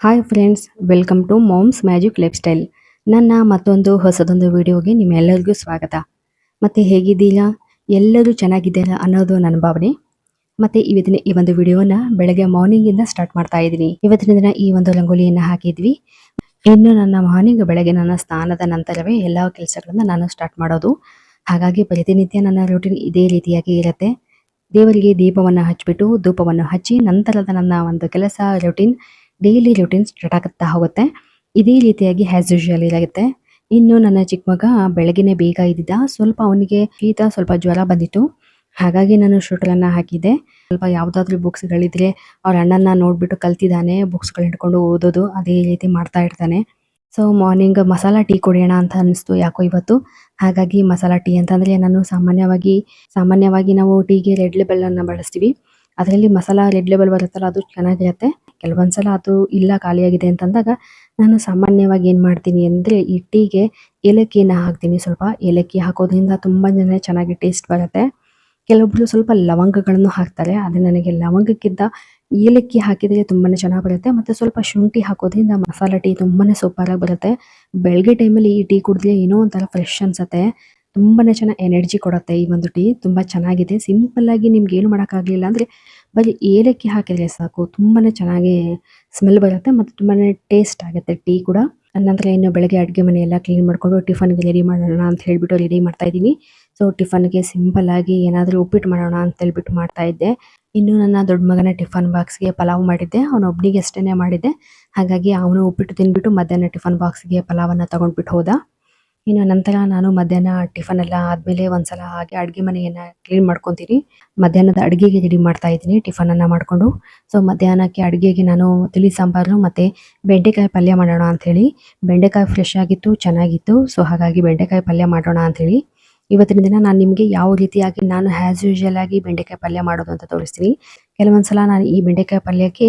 Hi friends welcome to moms magic life style ನನ್ನ ಮತ್ತೊಂದು ಹೊಸದೊಂದು ವಿಡಿಯೋಗೆ ನಿಮ್ಮೆಲ್ಲರಿಗೂ ಸ್ವಾಗತ. ಮತ್ತೆ ಹೇಗಿದ್ದೀರಾ? ಎಲ್ಲರೂ ಚೆನ್ನಾಗಿದ್ದೀರಾ ಅನ್ನೋದು ನನ್ನ ಭಾವನೆ. ಮತ್ತೆ ಇವತ್ತಿನ ಈ ಒಂದು ವಿಡಿಯೋನ ಬೆಳಗ್ಗೆ ಮಾರ್ನಿಂಗ್ ಇಂದ ಸ್ಟಾರ್ಟ್ ಮಾಡ್ತಾ ಇದ್ದೀನಿ. ಇವತ್ತಿನ ದಿನ ಈ ಒಂದು ರಂಗೋಲಿಯನ್ನ ಹಾಕಿದ್ವಿ. ಇನ್ನು ನನ್ನ ಮಾರ್ನಿಂಗ್ ಬೆಳಗ್ಗೆ ನನ್ನ ಸ್ನಾನದ ನಂತರವೇ ಎಲ್ಲ ಕೆಲಸಗಳನ್ನು ನಾನು ಸ್ಟಾರ್ಟ್ ಮಾಡೋದು. ಹಾಗಾಗಿ ಪ್ರತಿನಿತ್ಯ ನನ್ನ ರೂಟೀನ್ ಇದೇ ರೀತಿಯಾಗಿ ಇರುತ್ತೆ. ದೇವರಿಗೆ ದೀಪವನ್ನು ಹಚ್ಚಿಬಿಟ್ಟು ಧೂಪವನ್ನು ಹಚ್ಚಿ ನಂತರದ ನನ್ನ ಒಂದು ಕೆಲಸ ರೂಟೀನ್ ಡೈಲಿ ರುಟೀನ್ ಸ್ಟಾರ್ಟ್ ಆಗುತ್ತಾ ಹೋಗುತ್ತೆ. ಇದೇ ರೀತಿಯಾಗಿ ಹ್ಯಾಸ್ ಯೂಶುವಲ್ ಇದಾಗುತ್ತೆ. ಇನ್ನು ನನ್ನ ಚಿಕ್ಕ ಮಗ ಬೆಳಗ್ಗೆನೆ ಬೇಗ ಇದ್ದಿದ್ದ ಸ್ವಲ್ಪ ಅವನಿಗೆ ಶೀತ, ಸ್ವಲ್ಪ ಜ್ವರ ಬಂದಿತ್ತು. ಹಾಗಾಗಿ ನಾನು ಶೂಟ್ಗಳನ್ನು ಹಾಕಿದ್ದೆ. ಸ್ವಲ್ಪ ಯಾವುದಾದ್ರೂ ಬುಕ್ಸ್ಗಳಿದ್ರೆ ಅವ್ರ ಅಣ್ಣನ ನೋಡ್ಬಿಟ್ಟು ಕಲ್ತಿದ್ದಾನೆ. ಬುಕ್ಸ್ಗಳು ಹಿಡ್ಕೊಂಡು ಓದೋದು ಅದೇ ರೀತಿ ಮಾಡ್ತಾ ಇರ್ತಾನೆ. ಸೊ ಮಾರ್ನಿಂಗ್ ಮಸಾಲಾ ಟೀ ಕುಡಿಯೋಣ ಅಂತ ಅನ್ನಿಸ್ತು ಯಾಕೋ ಇವತ್ತು. ಹಾಗಾಗಿ ಮಸಾಲಾ ಟೀ ಅಂತಂದ್ರೆ ನಾನು ಸಾಮಾನ್ಯವಾಗಿ ಸಾಮಾನ್ಯವಾಗಿ ನಾವು ಟೀಗೆ ರೆಡ್ ಲೆಬಲ್ ಅನ್ನ ಬಳಸ್ತೀವಿ. ಅದರಲ್ಲಿ ಮಸಾಲಾ ರೆಡ್ ಲೆಬಲ್ ಬರುತ್ತಲ್ಲ, ಅದು ಚೆನ್ನಾಗಿರುತ್ತೆ. ಕೆಲವೊಂದ್ಸಲ ಅದು ಇಲ್ಲ ಖಾಲಿಯಾಗಿದೆ ಅಂತಂದಾಗ ನಾನು ಸಾಮಾನ್ಯವಾಗಿ ಏನು ಮಾಡ್ತೀನಿ ಅಂದ್ರೆ ಈ ಟೀಗೆ ಏಲಕ್ಕಿನ ಹಾಕ್ತೀನಿ. ಸ್ವಲ್ಪ ಏಲಕ್ಕಿ ಹಾಕೋದ್ರಿಂದ ತುಂಬಾ ಚೆನ್ನಾಗಿ ಟೇಸ್ಟ್ ಬರುತ್ತೆ. ಕೆಲವೊಬ್ರು ಸ್ವಲ್ಪ ಲವಂಗಗಳನ್ನು ಹಾಕ್ತಾರೆ. ಅದು ನನಗೆ ಲವಂಗಕ್ಕಿಂತ ಏಲಕ್ಕಿ ಹಾಕಿದ್ರೆ ತುಂಬಾನೇ ಚೆನ್ನಾಗಿ ಬರುತ್ತೆ. ಮತ್ತೆ ಸ್ವಲ್ಪ ಶುಂಠಿ ಹಾಕೋದ್ರಿಂದ ಮಸಾಲಾ ಟೀ ತುಂಬಾನೇ ಸೂಪರ್ ಆಗಿ ಬರುತ್ತೆ. ಬೆಳಗ್ಗೆ ಟೈಮಲ್ಲಿ ಈ ಟೀ ಕುಡಿದ್ರೆ ಏನೋ ಒಂಥರ ಫ್ರೆಶ್ ಅನ್ಸುತ್ತೆ. ತುಂಬಾನೇ ಚೆನ್ನಾಗಿ ಎನರ್ಜಿ ಕೊಡುತ್ತೆ ಈ ಒಂದು ಟೀ. ತುಂಬಾ ಚೆನ್ನಾಗಿದೆ. ಸಿಂಪಲ್ ಆಗಿ ನಿಮ್ಗೆ ಏನು ಮಾಡೋಕ್ಕಾಗಲಿಲ್ಲ ಅಂದ್ರೆ ಬರೀ ಏಲಕ್ಕಿ ಹಾಕಿದ್ರೆ ಸಾಕು, ತುಂಬಾನೇ ಚೆನ್ನಾಗಿ ಸ್ಮೆಲ್ ಬರುತ್ತೆ ಮತ್ತೆ ತುಂಬಾನೇ ಟೇಸ್ಟ್ ಆಗುತ್ತೆ ಟೀ ಕೂಡ. ನಂತರ ಇನ್ನು ಬೆಳಗ್ಗೆ ಅಡುಗೆ ಮನೆ ಎಲ್ಲ ಕ್ಲೀನ್ ಮಾಡಿಕೊಂಡು ಟಿಫನ್ಗೆ ರೆಡಿ ಮಾಡೋಣ ಅಂತ ಹೇಳಿಬಿಟ್ಟು ರೆಡಿ ಮಾಡ್ತಾ ಇದ್ದೀನಿ. ಸೊ ಟಿಫನ್ಗೆ ಸಿಂಪಲ್ ಆಗಿ ಏನಾದರೂ ಉಪ್ಪಿಟ್ಟು ಮಾಡೋಣ ಅಂತ ಹೇಳ್ಬಿಟ್ಟು ಮಾಡ್ತಾ ಇದ್ದೆ. ಇನ್ನು ನನ್ನ ದೊಡ್ಡ ಮಗನ ಟಿಫನ್ ಬಾಕ್ಸ್ಗೆ ಪಲಾವ್ ಮಾಡಿದ್ದೆ, ಅವನು ಒಬ್ನಿಗೆ ಅಷ್ಟೇನೆ ಮಾಡಿದ್ದೆ. ಹಾಗಾಗಿ ಅವನು ಉಪ್ಪಿಟ್ಟು ತಿನ್ಬಿಟ್ಟು ಮಧ್ಯಾಹ್ನ ಟಿಫನ್ ಬಾಕ್ಸ್ಗೆ ಪಲಾವನ್ನು ತೊಗೊಂಡ್ಬಿಟ್ಟು ಹೋದ. ಇನ್ನು ನಂತರ ನಾನು ಮಧ್ಯಾಹ್ನ ಟಿಫನ್ ಎಲ್ಲ ಆದ್ಮೇಲೆ ಒಂದ್ಸಲ ಹಾಗೆ ಅಡುಗೆ ಮನೆಯನ್ನ ಕ್ಲೀನ್ ಮಾಡ್ಕೊಂತೀನಿ. ಮಧ್ಯಾಹ್ನದ ಅಡುಗೆಗೆ ರೆಡಿ ಮಾಡ್ತಾ ಇದ್ದೀನಿ ಟಿಫನ್ ಅನ್ನ ಮಾಡ್ಕೊಂಡು. ಸೊ ಮಧ್ಯಾಹ್ನಕ್ಕೆ ಅಡುಗೆಗೆ ನಾನು ತಿಳಿ ಸಾಂಬಾರು ಮತ್ತೆ ಬೆಂಡೆಕಾಯಿ ಪಲ್ಯ ಮಾಡೋಣ ಹೇಳಿ ಬೆಂಡೆಕಾಯಿ ಫ್ರೆಶ್ ಆಗಿತ್ತು, ಚೆನ್ನಾಗಿತ್ತು. ಸೊ ಹಾಗಾಗಿ ಬೆಂಡೆಕಾಯಿ ಪಲ್ಯ ಮಾಡೋಣ ಹೇಳಿ ಇವತ್ತಿನ ದಿನ ನಾನು ನಿಮಗೆ ಯಾವ ರೀತಿಯಾಗಿ ನಾನು ಆ್ಯಸ್ ಯೂಶುವಲ್ ಆಗಿ ಬೆಂಡೆಕಾಯಿ ಪಲ್ಯ ಮಾಡೋದು ಅಂತ ತೋರಿಸ್ತೀನಿ. ಕೆಲವೊಂದ್ಸಲ ನಾನು ಈ ಬೆಂಡೆಕಾಯಿ ಪಲ್ಯಕ್ಕೆ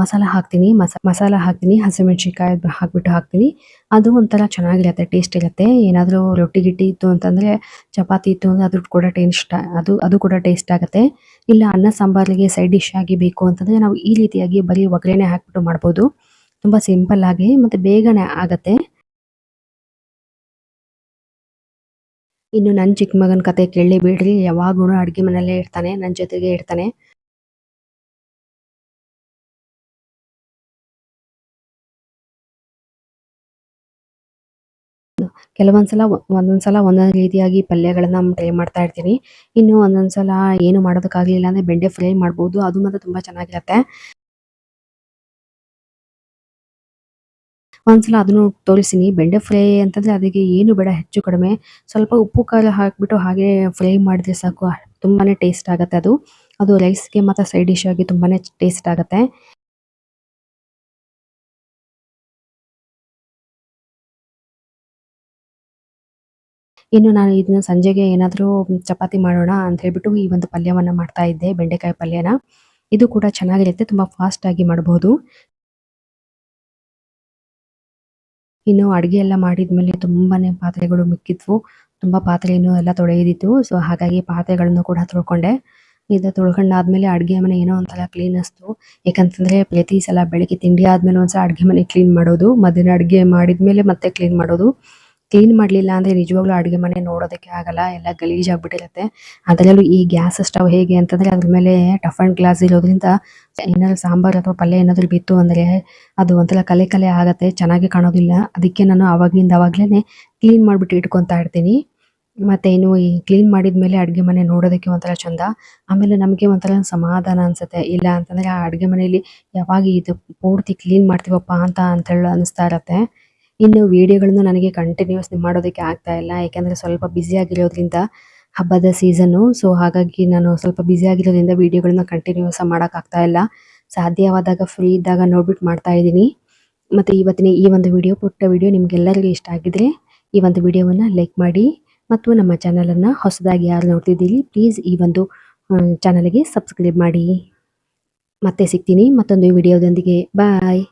ಮಸಾಲ ಹಾಕ್ತೀನಿ, ಮಸ, ಮಸಾಲ ಹಾಕ್ತೀನಿ, ಹಸಿಮೆಣ್ಸಿನ್ಕಾಯಿ ಹಾಕ್ಬಿಟ್ಟು ಹಾಕ್ತೀನಿ. ಅದು ಒಂಥರ ಚೆನ್ನಾಗಿರುತ್ತೆ ಟೇಸ್ಟ್ ಇರುತ್ತೆ ಏನಾದರೂ ರೊಟ್ಟಿ ಗಿಟ್ಟಿ ಇತ್ತು ಅಂತಂದ್ರೆ ಚಪಾತಿ ಇತ್ತು ಅಂದ್ರೆ ಅದ್ರ ಕೂಡ ಟೇಸ್ಟ್, ಅದು ಅದು ಕೂಡ ಟೇಸ್ಟ್ ಆಗುತ್ತೆ. ಇಲ್ಲ ಅನ್ನ ಸಾಂಬಾರಿಗೆ ಸೈಡ್ ಡಿಶ್ ಆಗಿ ಬೇಕು ಅಂತಂದ್ರೆ ನಾವು ಈ ರೀತಿಯಾಗಿ ಬರೀ ಒಗ್ಗರಣೆ ಹಾಕ್ಬಿಟ್ಟು ಮಾಡ್ಬೋದು. ತುಂಬಾ ಸಿಂಪಲ್ ಆಗಿ ಮತ್ತೆ ಬೇಗನೆ ಆಗತ್ತೆ. ಇನ್ನು ನನ್ನ ಚಿಕ್ಕ ಮಗನ ಕತೆ ಕೇಳಲಿ ಬಿಡ್ರಿ ಯಾವಾಗ್ಲೂ ಅಡ್ಗೆ ಮನೆಯಲ್ಲೇ ಇರ್ತಾನೆ ನನ್ನ ಜೊತೆಗೆ ಇರ್ತಾನೆ. ಕೆಲವೊಂದ್ಸಲ ಒಂದೊಂದ್ಸಲ ಒಂದೊಂದು ರೀತಿಯಾಗಿ ಪಲ್ಯಗಳನ್ನ ಟ್ರೈ ಮಾಡ್ತಾ ಇರ್ತೀನಿ. ಇನ್ನು ಒಂದೊಂದ್ಸಲ ಏನು ಮಾಡೋದಕ್ಕಾಗಲಿಲ್ಲ ಅಂದ್ರೆ ಬೆಂಡೆ ಫ್ರೈ ಮಾಡ್ಬೋದು, ಅದು ಮಾತ್ರ ತುಂಬಾ ಚೆನ್ನಾಗಿರುತ್ತೆ. ಒಂದ್ಸಲ ಅದನ್ನು ತೋರಿಸಿನಿ ಬೆಂಡೆ ಫ್ರೈ ಅಂತಂದ್ರೆ ಅದಕ್ಕೆ ಏನು ಬೇಡ, ಹೆಚ್ಚು ಕಡಿಮೆ. ಸ್ವಲ್ಪ ಉಪ್ಪು, ಖಾರ ಹಾಕ್ಬಿಟ್ಟು ಹಾಗೆ ಫ್ರೈ ಮಾಡಿದ್ರೆ ಸಾಕು. ತುಂಬಾನೇ ಟೇಸ್ಟ್ ಆಗುತ್ತೆ ಅದು. ಅದು ರೈಸ್ಗೆ ಮತ್ತೆ ಸೈಡ್ ಡಿಶ್ ಆಗಿ ತುಂಬಾನೇ ಟೇಸ್ಟ್ ಆಗುತ್ತೆ. ಇನ್ನು ನಾನು ಇದನ್ನ ಸಂಜೆಗೆ ಏನಾದರೂ ಚಪಾತಿ ಮಾಡೋಣ ಅಂತ ಹೇಳ್ಬಿಟ್ಟು ಈ ಒಂದು ಪಲ್ಯವನ್ನ ಮಾಡ್ತಾ ಇದ್ದೆ, ಬೆಂಡೆಕಾಯಿ ಪಲ್ಯನ. ಇದು ಕೂಡ ಚೆನ್ನಾಗಿರುತ್ತೆ, ತುಂಬಾ ಫಾಸ್ಟ್ ಆಗಿ ಮಾಡಬಹುದು ಇನ್ನು ಅಡಿಗೆ ಎಲ್ಲ ಮಾಡಿದ್ಮೇಲೆ ತುಂಬಾನೇ ಪಾತ್ರೆಗಳು ಮಿಕ್ಕಿದ್ವು. ತುಂಬಾ ಪಾತ್ರೆಯನ್ನು ಎಲ್ಲ ತೊಳೆಯದಿತ್ತು ಸೊ ಹಾಗಾಗಿ ಪಾತ್ರೆಗಳನ್ನು ಕೂಡ ತೊಳ್ಕೊಂಡೆ. ಇದು ತೊಳ್ಕೊಂಡಾದ್ಮೇಲೆ ಅಡಿಗೆ ಮನೆ ಏನೋ ಒಂಥರ ಕ್ಲೀನ್ ಅಸ್ತು. ಯಾಕಂತಂದ್ರೆ ಪ್ರತಿ ಸಲ ಬೆಳಿಗ್ಗೆ ತಿಂಡಿ ಆದ್ಮೇಲೆ ಒಂದ್ಸಲ ಅಡಿಗೆ ಮನೆ ಕ್ಲೀನ್ ಮಾಡೋದು, ಮಧ್ಯಾಹ್ನ ಅಡಿಗೆ ಮಾಡಿದ್ಮೇಲೆ ಮತ್ತೆ ಕ್ಲೀನ್ ಮಾಡೋದು. ಕ್ಲೀನ್ ಮಾಡ್ಲಿಲ್ಲ ಅಂದ್ರೆ ನಿಜವಾಗ್ಲೂ ಅಡುಗೆ ಮನೆ ನೋಡೋದಕ್ಕೆ ಆಗಲ್ಲ, ಎಲ್ಲ ಗಲೀಜ್ ಆಗ್ಬಿಟ್ಟಿರುತ್ತೆ. ಅದರಲ್ಲೂ ಈ ಗ್ಯಾಸ್ ಸ್ಟವ್ ಹೇಗೆ ಅಂತಂದ್ರೆ ಅದ್ರ ಮೇಲೆ ಟಫ್ ಅಂಡ್ ಗ್ಲಾಸ್ ಇರೋದ್ರಿಂದ ಏನಾದ್ರು ಸಾಂಬಾರ್ ಅಥವಾ ಪಲ್ಯ ಏನಾದ್ರು ಬಿತ್ತು ಅಂದ್ರೆ ಅದು ಒಂಥರ ಕಲೆ ಕಲೆ ಆಗತ್ತೆ, ಚೆನ್ನಾಗಿ ಕಾಣೋದಿಲ್ಲ. ಅದಕ್ಕೆ ನಾನು ಅವಾಗಿಂದ ಅವಾಗ್ಲೇನೆ ಕ್ಲೀನ್ ಮಾಡ್ಬಿಟ್ಟು ಇಟ್ಕೊಂತಾ ಇರ್ತೀನಿ. ಮತ್ತೆ ಇನ್ನು ಈ ಕ್ಲೀನ್ ಮಾಡಿದ್ಮೇಲೆ ಅಡುಗೆ ಮನೆ ನೋಡೋದಕ್ಕೆ ಒಂಥರ ಚಂದ. ಆಮೇಲೆ ನಮಗೆ ಒಂಥರ ಸಮಾಧಾನ ಅನ್ಸುತ್ತೆ. ಇಲ್ಲ ಅಂತಂದ್ರೆ ಆ ಅಡುಗೆ ಮನೆಯಲ್ಲಿ ಯಾವಾಗ ಇದು ಪೂರ್ತಿ ಕ್ಲೀನ್ ಮಾಡ್ತೀವಪ್ಪ ಅಂತ ಅಂತ ಹೇಳಿ ಅನಿಸ್ತಾ ಇರತ್ತೆ. ಇನ್ನು ವಿಡಿಯೋಗಳನ್ನು ನನಗೆ ಕಂಟಿನ್ಯೂಸ್ ಮಾಡೋದಕ್ಕೆ ಆಗ್ತಾ ಇಲ್ಲ. ಯಾಕಂದ್ರೆ ಸ್ವಲ್ಪ ಬ್ಯುಸಿ ಆಗಿರೋದ್ರಿಂದ ಹಬ್ಬದ ಸೀಸನ್ನು ಸೊ ಹಾಗಾಗಿ ನಾನು ಸ್ವಲ್ಪ ಬ್ಯುಸಿ ಆಗಿರೋದ್ರಿಂದ ವಿಡಿಯೋಗಳನ್ನ ಕಂಟಿನ್ಯೂಸ್ ಮಾಡೋಕ್ಕಾಗ್ತಾ ಇಲ್ಲ. ಸಾಧ್ಯವಾದಾಗ ಫ್ರೀ ಇದ್ದಾಗ ನೋಡ್ಬಿಟ್ಟು ಮಾಡ್ತಾ ಇದ್ದೀನಿ. ಮತ್ತೆ ಇವತ್ತಿನ ಈ ಒಂದು ವಿಡಿಯೋ ಪುಟ್ಟ ವಿಡಿಯೋ ನಿಮಗೆಲ್ಲರಿಗೂ ಇಷ್ಟ ಆಗಿದ್ರೆ ಈ ಒಂದು ವಿಡಿಯೋವನ್ನು ಲೈಕ್ ಮಾಡಿ ಮತ್ತು ನಮ್ಮ ಚಾನಲನ್ನು ಹೊಸದಾಗಿ ಯಾರು ನೋಡ್ತಿದ್ದೀರಿ ಪ್ಲೀಸ್ ಈ ಒಂದು ಚಾನಲ್ಗೆ ಸಬ್ಸ್ಕ್ರೈಬ್ ಮಾಡಿ. ಮತ್ತೆ ಸಿಗ್ತೀನಿ ಮತ್ತೊಂದು ವಿಡಿಯೋದೊಂದಿಗೆ ಬಾಯ್